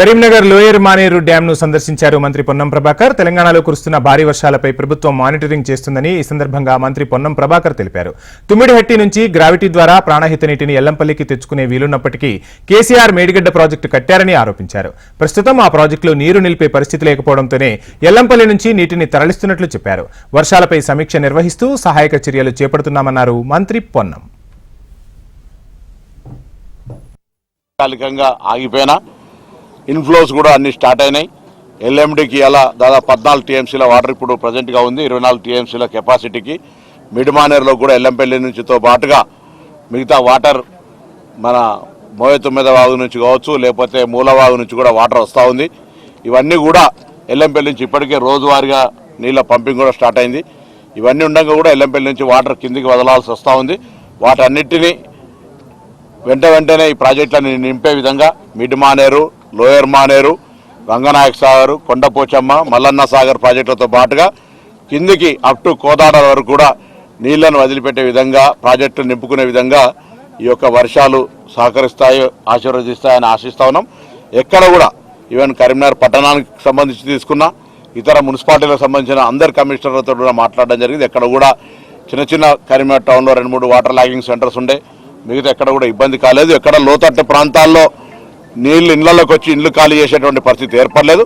Karimnagar lower Maneru డ్యాంను సందర్శించారు మంత్రి పొన్నం ప్రభాకర్. తెలంగాణలో కురుస్తున్న భారీ వర్షాలపై ప్రభుత్వం మానిటరింగ్ చేస్తుందని ఈ సందర్భంగా మంత్రి పొన్నం ప్రభాకర్ తెలిపారు. తుమ్మిడిహట్టి నుంచి గ్రావిటీ ద్వారా ప్రాణహిత నీటిని ఎల్లంపల్లికి తెచ్చుకునే వీలున్నప్పటికీ కేసీఆర్ మేడిగడ్డ ప్రాజెక్టు కట్టారని ఆరోపించారు. ప్రస్తుతం ఆ ప్రాజెక్టులో నీరు నిలిపే పరిస్థితి లేకపోవడంతోనే ఎల్లంపల్లి నుంచి నీటిని తరలిస్తున్నట్లు చెప్పారు. వర్షాలపై సమీక్ష నిర్వహిస్తూ సహాయక చర్యలు చేపడుతున్నామన్నారు మంత్రి పొన్నం. తాత్కాలికంగా ఆగిపోయినా ఇన్ఫ్లోస్ కూడా అన్ని స్టార్ట్ అయినాయి. ఎల్ఎండికి అలా దాదాపు పద్నాలుగు టీఎంసీల వాటర్ ఇప్పుడు ప్రజెంట్గా ఉంది. ఇరవై నాలుగు టీఎంసీల కెపాసిటీకి మిడ్మానేర్లో కూడా ఎల్లంపల్లి నుంచితో పాటుగా మిగతా వాటర్ మన మోయతొమ్మిద వాగు నుంచి కావచ్చు లేకపోతే మూలవాగు నుంచి కూడా వాటర్ వస్తూ ఉంది. ఇవన్నీ కూడా ఎల్లంపల్లి నుంచి ఇప్పటికే రోజువారీగా నీళ్ళ పంపింగ్ కూడా స్టార్ట్ అయింది. ఇవన్నీ ఉండగా కూడా ఎల్లంపల్లి నుంచి వాటర్ కిందికి వదలాల్సి వస్తూ ఉంది. వాటన్నిటినీ వెంట వెంటనే ఈ ప్రాజెక్టులను నింపే విధంగా మిడ్ మానేరు లోయర్ మానేరు రంగనాయక సాగర్ కొండపోచమ్మ మల్లన్న సాగర్ ప్రాజెక్టులతో పాటుగా కిందికి అప్ టు కోదాడ వరకు కూడా నీళ్ళను వదిలిపెట్టే విధంగా ప్రాజెక్టులు నింపుకునే విధంగా ఈ యొక్క వర్షాలు సహకరిస్తాయి ఆశీర్వదిస్తాయని ఆశిస్తా ఉన్నాం. ఎక్కడ కూడా ఈవెన్ కరీంనగర్ పట్టణానికి సంబంధించి తీసుకున్నా ఇతర మున్సిపాలిటీలకు సంబంధించిన అందరి కమిషనర్లతో కూడా మాట్లాడడం జరిగింది. ఎక్కడ కూడా చిన్న చిన్న కరీంనగర్ టౌన్లో రెండు మూడు వాటర్ లాగింగ్ సెంటర్స్ ఉండే. మిగతా ఎక్కడ కూడా ఇబ్బంది కాలేదు. ఎక్కడ లోతట్టు ప్రాంతాల్లో నీళ్ళు ఇళ్ళలోకి వచ్చి ఇండ్లు ఖాళీ చేసేటువంటి పరిస్థితి ఏర్పడలేదు.